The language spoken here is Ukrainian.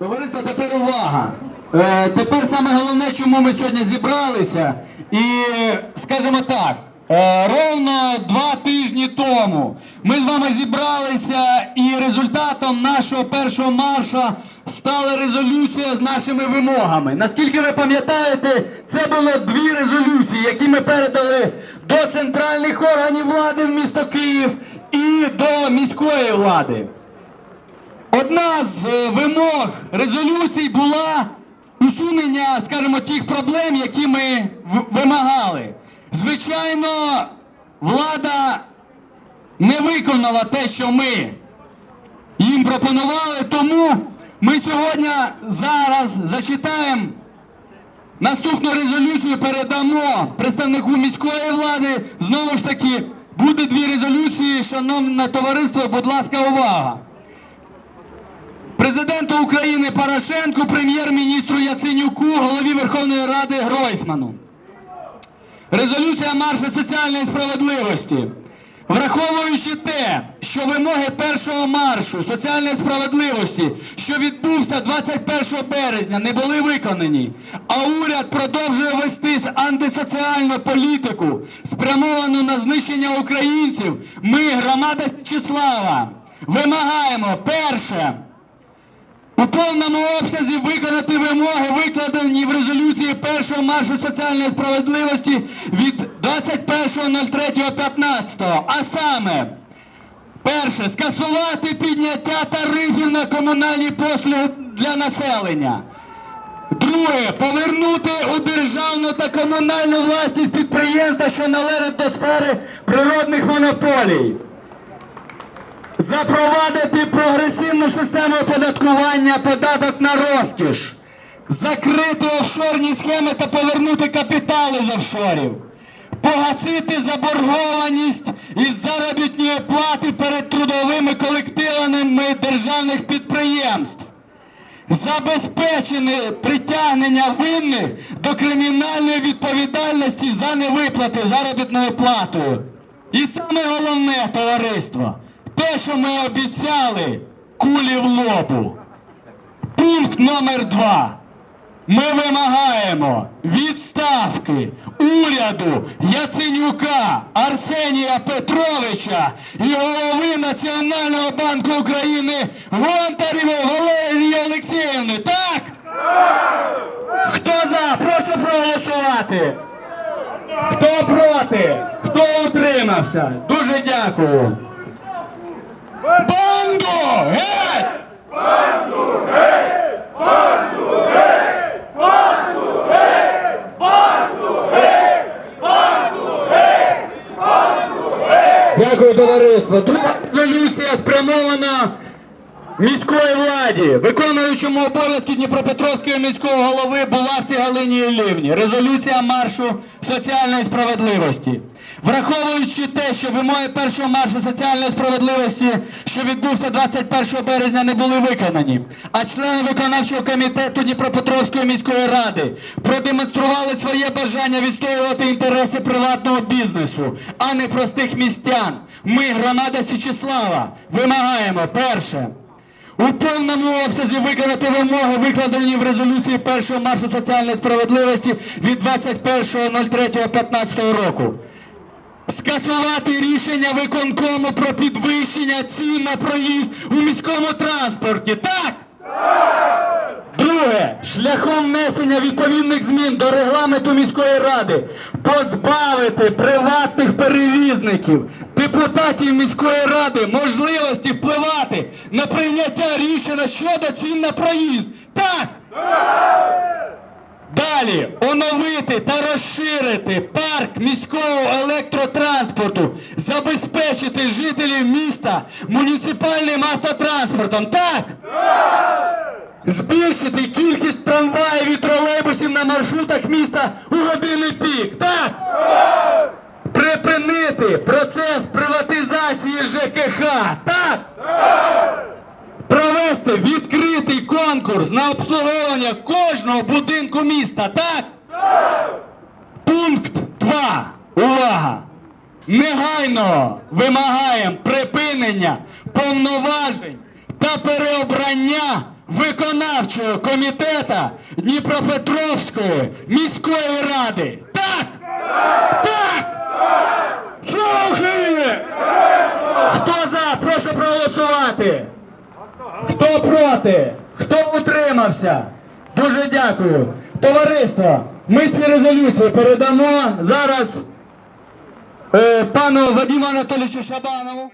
Товариство, тепер увага. Е, тепер саме головне, чому ми сьогодні зібралися. І скажімо так, е, ровно два тижні тому ми з вами зібралися, і результатом нашого першого марша стала резолюція з нашими вимогами. Наскільки ви пам'ятаєте, це було дві резолюції, які ми передали до центральних органів влади в місто Київ і до міської влади. Одна з е, вимог резолюцій була усунення, скажімо, тих проблем, які ми вимагали. Звичайно, влада не виконала те, що ми їм пропонували, тому ми сьогодні зараз зачитаємо наступну резолюцію, передамо представнику міської влади. Знову ж таки, буде дві резолюції, шановне товариство, будь ласка, увага. Президенту України Порошенку, прем'єр-міністру Яценюку, голові Верховної Ради Гройсману. Резолюція маршу соціальної справедливості. Враховуючи те, що вимоги першого маршу соціальної справедливості, що відбувся 21 березня, не були виконані, а уряд продовжує вести антисоціальну політику, спрямовану на знищення українців, ми, громада Січеслава, вимагаємо перше. У повному обсязі виконати вимоги, викладені в резолюції першого маршу соціальної справедливості від 21.03.15. А саме, перше, скасувати підняття тарифів на комунальні послуги для населення. Друге, повернути у державну та комунальну власність підприємства, що належать до сфери природних монополій. Запровадити прогресивну систему оподаткування, податок на розкіш, закрити офшорні схеми та повернути капітали з офшорів, погасити заборгованість із заробітної плати перед трудовими колективами державних підприємств, забезпечити притягнення винних до кримінальної відповідальності за невиплати заробітною платою. І саме головне, товариство, те, що ми обіцяли, кулі в лобу. Пункт номер два. Ми вимагаємо відставки уряду Яценюка Арсенія Петровича і голови Національного банку України Гонтарєвої Валерії Олексіївни. Так? Хто за? Прошу проголосувати. Хто проти? Хто утримався? Дуже дякую. Дякую, товариство. Друга резолюція спрямована міської владі, виконуючому обов'язки Дніпропетровського міського голови Булавці Галині Іллівні. Резолюція маршу соціальної справедливості. Враховуючи те, що вимоги першого маршу соціальної справедливості, що відбувся 21 березня, не були виконані, а члени виконавчого комітету Дніпропетровської міської ради продемонстрували своє бажання відстоювати інтереси приватного бізнесу, а не простих містян. Ми, громада Січеслава, вимагаємо перше. У повному обсязі виконати вимоги, викладені в резолюції першого маршу соціальної справедливості від 21.03.15 року. Скасувати рішення виконкому про підвищення цін на проїзд у міському транспорті. Так? Шляхом внесення відповідних змін до регламенту міської ради позбавити приватних перевізників, депутатів міської ради можливості впливати на прийняття рішення щодо цін на проїзд. Так! Далі оновити та розширити парк міського електротранспорту, забезпечити жителів міста муніципальним автотранспортом. Так? Збільшити кількість трамваїв і тролейбусів на маршрутах міста у години пік. Так? Припинити процес приватизації ЖКХ. Так? Провести відкритий конкурс на обслуговування кожного будинку міста. Так? Пункт 2. Увага! Негайно вимагаємо припинення повноважень та переобрання виконавчого комітету Дніпропетровської міської ради. Так! Так! Слава Україні! Хто за? Прошу проголосувати. Хто проти? Хто утримався? Дуже дякую. Товариство, ми ці резолюції передамо зараз е, пану Вадиму Анатолійовичу Шабанову.